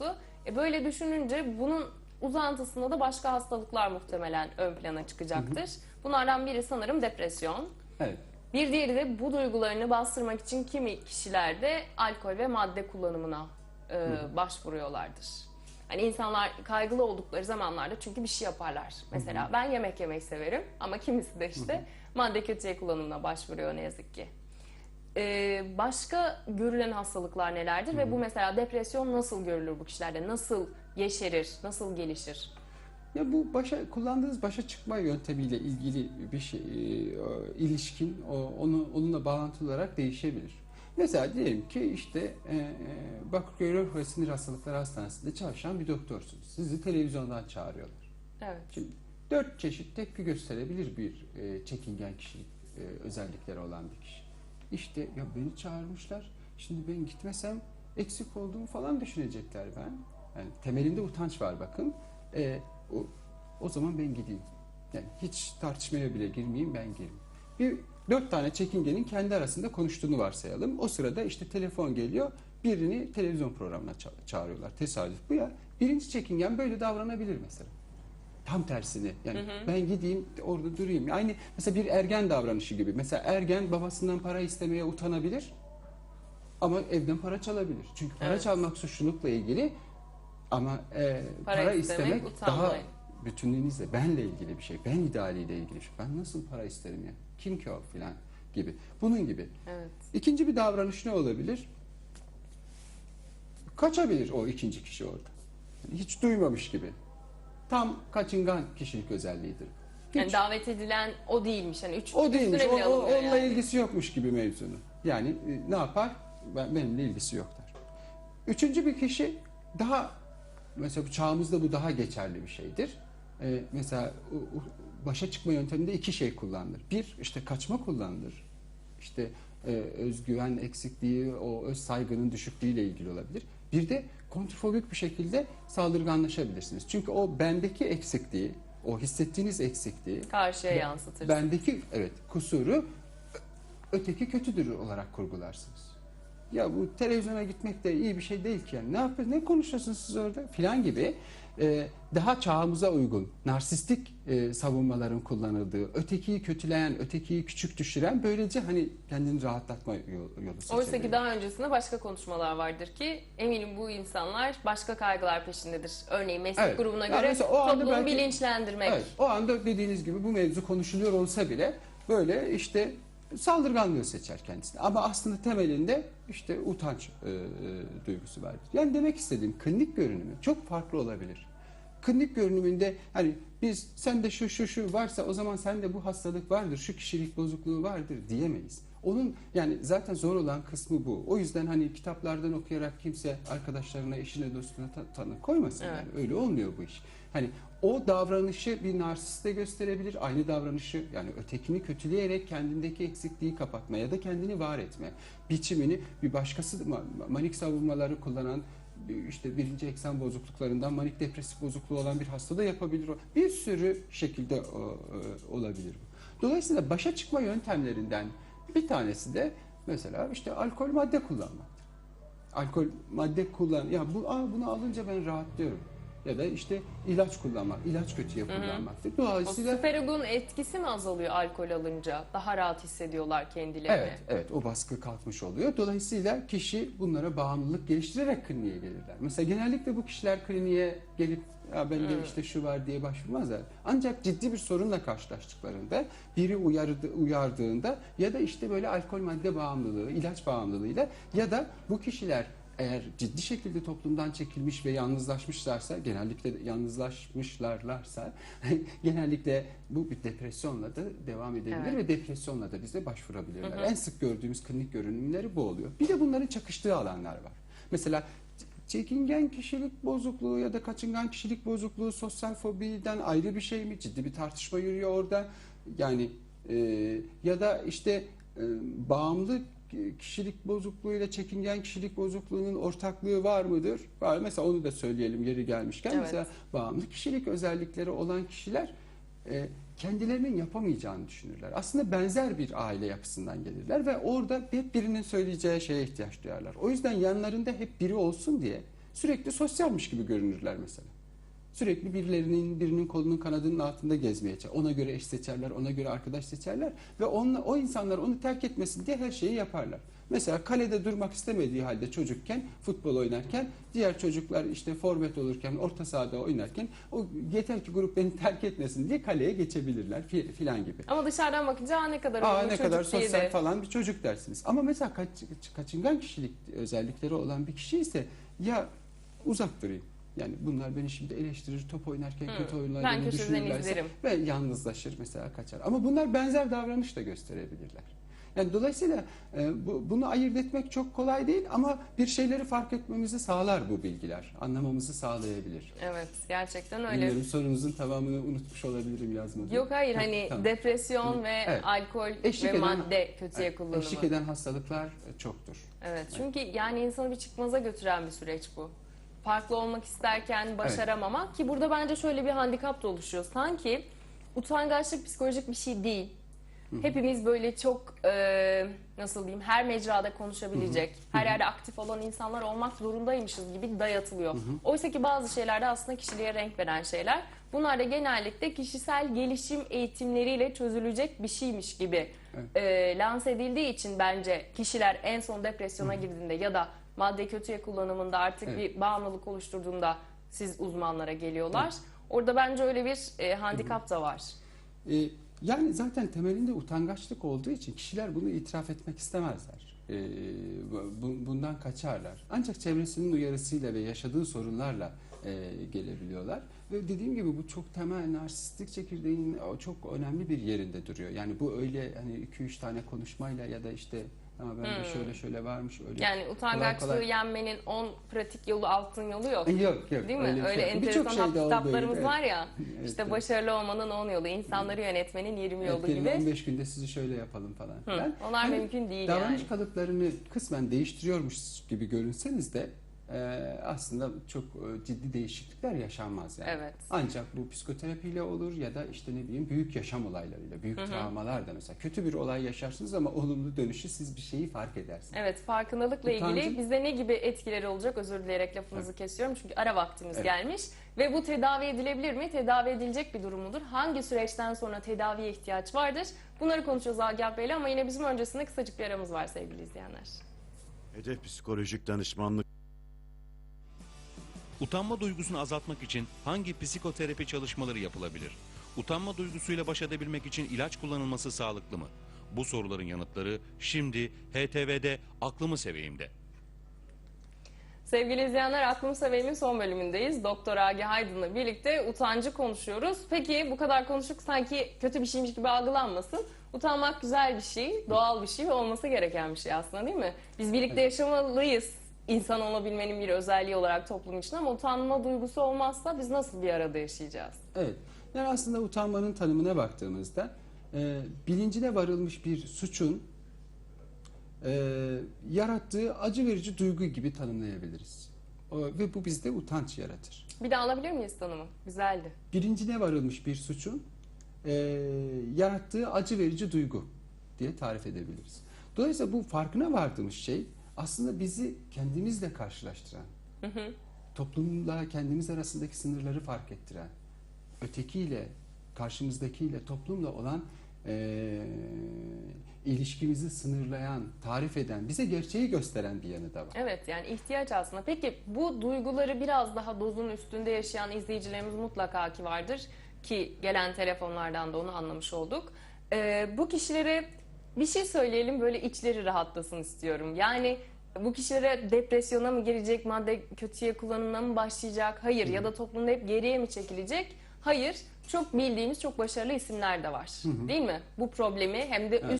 bozuktu. E böyle düşününce bunun uzantısında da başka hastalıklar muhtemelen ön plana çıkacaktır. Bunlardan biri sanırım depresyon. Evet. Bir diğeri de bu duygularını bastırmak için kimi kişiler de alkol ve madde kullanımına e, başvuruyorlardır. Hani insanlar kaygılı oldukları zamanlarda çünkü bir şey yaparlar. Mesela ben yemek yemek severim ama kimisi de işte madde kötüye kullanımına başvuruyor ne yazık ki. Ee, başka görülen hastalıklar nelerdir ve bu mesela depresyon nasıl görülür bu kişilerde? Nasıl yeşerir, nasıl gelişir? Ya bu başa kullandığınız başa çıkma yöntemiyle ilgili bir şey e, ilişkin o, onu onunla bağlantılı olarak değişebilir. Mesela diyelim ki işte e, e, Bakırköy Ruh ve Sinir Hastalıkları Hastanesi'nde çalışan bir doktorsunuz. Sizi televizyondan çağırıyorlar. Evet. Şimdi dört çeşit tepki gösterebilir bir e, çekingen kişilik e, özellikleri olan bir kişi. İşte ya beni çağırmışlar. Şimdi ben gitmesem eksik olduğumu falan düşünecekler ben. Yani temelinde utanç var bakın. E, o, o zaman ben gideyim. Yani hiç tartışmaya bile girmeyeyim ben gireyim. Bir dört tane çekingenin kendi arasında konuştuğunu varsayalım. O sırada işte telefon geliyor. Birini televizyon programına ça- çağırıyorlar. Tesadüf bu ya. Birinci çekingen böyle davranabilir mesela. Tam tersini. Yani ben gideyim orada durayım. Aynı mesela bir ergen davranışı gibi. Mesela ergen babasından para istemeye utanabilir. Ama evden para çalabilir. Çünkü para Evet. çalmak suçlulukla ilgili ama e, Para para, istemek, istemek, daha bütünlüğünüzle benle ilgili bir şey. Ben idealiyle ilgili bir şey. Ben nasıl para isterim ya? Kim ki o filan gibi. Bunun gibi. Evet. İkinci bir davranış ne olabilir? Kaçabilir o ikinci kişi orada. Yani hiç duymamış gibi. Tam kaçıngan kişilik özelliğidir. Hiç. Yani davet edilen o değilmiş. Hani üç, o değilmiş. O, o- onunla yani. ilgisi yokmuş gibi mevzunu. Yani e, ne yapar? Ben, benimle ilgisi yok der. Üçüncü bir kişi daha mesela bu çağımızda bu daha geçerli bir şeydir. Ee, mesela başa çıkma yönteminde iki şey kullanılır. Bir işte kaçma kullanılır. İşte e, özgüven eksikliği, o öz saygının düşüklüğüyle ilgili olabilir. Bir de kontrfobik bir şekilde saldırganlaşabilirsiniz. Çünkü o bendeki eksikliği, o hissettiğiniz eksikliği Karşıya Ben- yansıtırsın. Bendeki evet kusuru öteki kötüdür olarak kurgularsınız. Ya bu televizyona gitmek de iyi bir şey değil ki yani. Ne yapıyorsunuz? Ne konuşuyorsunuz siz orada? Filan gibi e, daha çağımıza uygun narsistik e, savunmaların kullanıldığı, ötekiyi kötüleyen, ötekiyi küçük düşüren böylece hani kendini rahatlatma yolu, yolu Oysa ki daha öncesinde başka konuşmalar vardır ki eminim bu insanlar başka kaygılar peşindedir. Örneğin meslek Evet. grubuna Yani göre o toplumu belki- bilinçlendirmek. Evet, o anda dediğiniz gibi bu mevzu konuşuluyor olsa bile böyle işte saldırganlığı seçer kendisine. Ama aslında temelinde işte utanç e, e, duygusu vardır. Yani demek istediğim klinik görünümü çok farklı olabilir. Klinik görünümünde hani biz sende şu şu şu varsa o zaman sende bu hastalık vardır, şu kişilik bozukluğu vardır diyemeyiz. Onun yani zaten zor olan kısmı bu. O yüzden hani kitaplardan okuyarak kimse arkadaşlarına, eşine, dostuna ta- tanı koymasın Evet. yani. Öyle olmuyor bu iş. Hani o davranışı bir narsiste gösterebilir. Aynı davranışı yani ötekini kötüleyerek kendindeki eksikliği kapatma ya da kendini var etme biçimini bir başkası ma- manik savunmaları kullanan işte birinci eksen bozukluklarından manik depresif bozukluğu olan bir hasta da yapabilir. Bir sürü şekilde olabilir bu. Dolayısıyla başa çıkma yöntemlerinden bir tanesi de mesela işte alkol madde kullanmak. Alkol madde kullan ya bu aa, bunu alınca ben rahatlıyorum. Ya da işte ilaç kullanmak, ilaç kötüye kullanmaktır. O Dolayısıyla süperugun etkisi mi azalıyor alkol alınca? Daha rahat hissediyorlar kendilerini. Evet, evet o baskı kalkmış oluyor. Dolayısıyla kişi bunlara bağımlılık geliştirerek kliniğe gelirler. Mesela genellikle bu kişiler kliniğe gelip ya bende Hmm. işte şu var diye başvurmazlar. Ancak ciddi bir sorunla karşılaştıklarında, biri uyardı, uyardığında ya da işte böyle alkol madde bağımlılığı, ilaç bağımlılığıyla ya da bu kişiler eğer ciddi şekilde toplumdan çekilmiş ve yalnızlaşmışlarsa, genellikle yalnızlaşmışlarlarsa genellikle bu bir depresyonla da devam edebilir Evet. ve depresyonla da bize başvurabilirler. En sık gördüğümüz klinik görünümleri bu oluyor. Bir de bunların çakıştığı alanlar var. Mesela çekingen kişilik bozukluğu ya da kaçıngan kişilik bozukluğu sosyal fobiden ayrı bir şey mi? Ciddi bir tartışma yürüyor orada. Yani e, ya da işte e, bağımlı kişilik bozukluğuyla çekingen kişilik bozukluğunun ortaklığı var mıdır? Var. Mesela onu da söyleyelim yeri gelmişken. Evet. Mesela bağımlı kişilik özellikleri olan kişiler e, kendilerinin yapamayacağını düşünürler. Aslında benzer bir aile yapısından gelirler ve orada hep birinin söyleyeceği şeye ihtiyaç duyarlar. O yüzden yanlarında hep biri olsun diye sürekli sosyalmiş gibi görünürler mesela. Sürekli birilerinin birinin kolunun kanadının altında gezmeye çalışır. Ona göre eş seçerler, ona göre arkadaş seçerler ve onunla, o insanlar onu terk etmesin diye her şeyi yaparlar. Mesela kalede durmak istemediği halde çocukken futbol oynarken diğer çocuklar işte forvet olurken orta sahada oynarken o yeter ki grup beni terk etmesin diye kaleye geçebilirler fi- filan gibi. Ama dışarıdan bakınca "Aa, ne kadar Aa ne kadar sosyal de- falan bir çocuk dersiniz. Ama mesela kaç, kaçıngan kişilik özellikleri olan bir kişi ise ya uzak durayım. Yani bunlar beni şimdi eleştirir, top oynarken Hı. kötü oyunlar Ben beni düşünürlerse ve yalnızlaşır mesela kaçar. Ama bunlar benzer davranış da gösterebilirler. Yani dolayısıyla e, bu, bunu ayırt etmek çok kolay değil ama bir şeyleri fark etmemizi sağlar bu bilgiler. Anlamamızı sağlayabilir. Evet gerçekten öyle. Bilmiyorum sorunuzun tamamını unutmuş olabilirim yazmadım. Yok hayır hani tamam. depresyon ve Evet. alkol Eşlik ve eden- madde kötüye Evet, kullanımı. Eşlik eden hastalıklar e, çoktur. Evet çünkü yani insanı bir çıkmaza götüren bir süreç bu. Farklı olmak isterken başaramamak ki burada bence şöyle bir handikap da oluşuyor. Sanki utangaçlık psikolojik bir şey değil. Hepimiz böyle çok e, nasıl diyeyim her mecrada konuşabilecek, her yerde aktif olan insanlar olmak zorundaymışız gibi dayatılıyor. Oysa ki bazı şeylerde aslında kişiliğe renk veren şeyler. Bunlar da genellikle kişisel gelişim eğitimleriyle çözülecek bir şeymiş gibi e, lanse edildiği için bence kişiler en son depresyona girdiğinde ya da madde kötüye kullanımında artık Evet. bir bağımlılık oluşturduğunda siz uzmanlara geliyorlar. Orada bence öyle bir e, handikap da var. E, yani zaten temelinde utangaçlık olduğu için kişiler bunu itiraf etmek istemezler. E, bu- bundan kaçarlar. Ancak çevresinin uyarısıyla ve yaşadığı sorunlarla e, gelebiliyorlar. Ve dediğim gibi bu çok temel narsistik çekirdeğin çok önemli bir yerinde duruyor. Yani bu öyle hani 2-3 tane konuşmayla ya da işte ama ben de Hmm. şöyle şöyle varmış öyle. Yani utangaçlığı kolay. yenmenin 10 pratik yolu, altın yolu yok. Yok yok. Değil mi? bir Öyle şey. Birçok enteresan şeyde olduğu kitaplarımız gibi, var ya. evet. İşte Evet, başarılı olmanın 10 yolu, insanları yönetmenin 20 yolu gelin gibi. 15 günde sizi şöyle yapalım falan. Filan. Onlar Hani mümkün değil davranış yani. kalıplarını kısmen değiştiriyormuş gibi görünseniz de e, aslında çok e, ciddi değişiklikler yaşanmaz yani. Evet. Ancak bu psikoterapiyle olur ya da işte ne bileyim büyük yaşam olaylarıyla, büyük Hı hı. travmalar da mesela kötü bir olay yaşarsınız ama olumlu dönüşü siz bir şeyi fark edersiniz. Evet farkındalıkla ilgili Utancı- bize ne gibi etkileri olacak özür dileyerek lafınızı kesiyorum çünkü ara vaktimiz Evet. gelmiş ve bu tedavi edilebilir mi? Tedavi edilecek bir durum mudur? Hangi süreçten sonra tedaviye ihtiyaç vardır? Bunları konuşacağız Agah Bey'le ama yine bizim öncesinde kısacık bir aramız var sevgili izleyenler. Hedef psikolojik danışmanlık Utanma duygusunu azaltmak için hangi psikoterapi çalışmaları yapılabilir? Utanma duygusuyla baş edebilmek için ilaç kullanılması sağlıklı mı? Bu soruların yanıtları şimdi HTV'de Aklımı Seveyim'de. Sevgili izleyenler Aklım Seveyim'in son bölümündeyiz. Doktor Agah Aydın'la birlikte utancı konuşuyoruz. Peki bu kadar konuştuk sanki kötü bir şeymiş gibi algılanmasın. Utanmak güzel bir şey, doğal bir şey ve olması gereken bir şey aslında değil mi? Biz birlikte yaşamalıyız insan olabilmenin bir özelliği olarak toplum için ama utanma duygusu olmazsa biz nasıl bir arada yaşayacağız? Evet. Yani aslında utanmanın tanımına baktığımızda e, bilincine varılmış bir suçun e, yarattığı acı verici duygu gibi tanımlayabiliriz. O, ve bu bizde utanç yaratır. Bir daha alabilir miyiz tanımı? Güzeldi. Bilincine varılmış bir suçun e, yarattığı acı verici duygu diye tarif edebiliriz. Dolayısıyla bu farkına vardığımız şey aslında bizi kendimizle karşılaştıran, Hı hı. toplumla kendimiz arasındaki sınırları fark ettiren, ötekiyle, karşımızdakiyle, toplumla olan eee, ilişkimizi sınırlayan, tarif eden, bize gerçeği gösteren bir yanı da var. Evet yani ihtiyaç aslında. Peki bu duyguları biraz daha dozun üstünde yaşayan izleyicilerimiz mutlaka ki vardır. Ki gelen telefonlardan da onu anlamış olduk. Ee, bu kişilere bir şey söyleyelim böyle içleri rahatlasın istiyorum. Yani bu kişilere depresyona mı girecek, madde kötüye kullanımına mı başlayacak? Hayır ya da toplumda hep geriye mi çekilecek? Hayır. Çok bildiğimiz çok başarılı isimler de var. Değil mi? Bu problemi hem de Evet.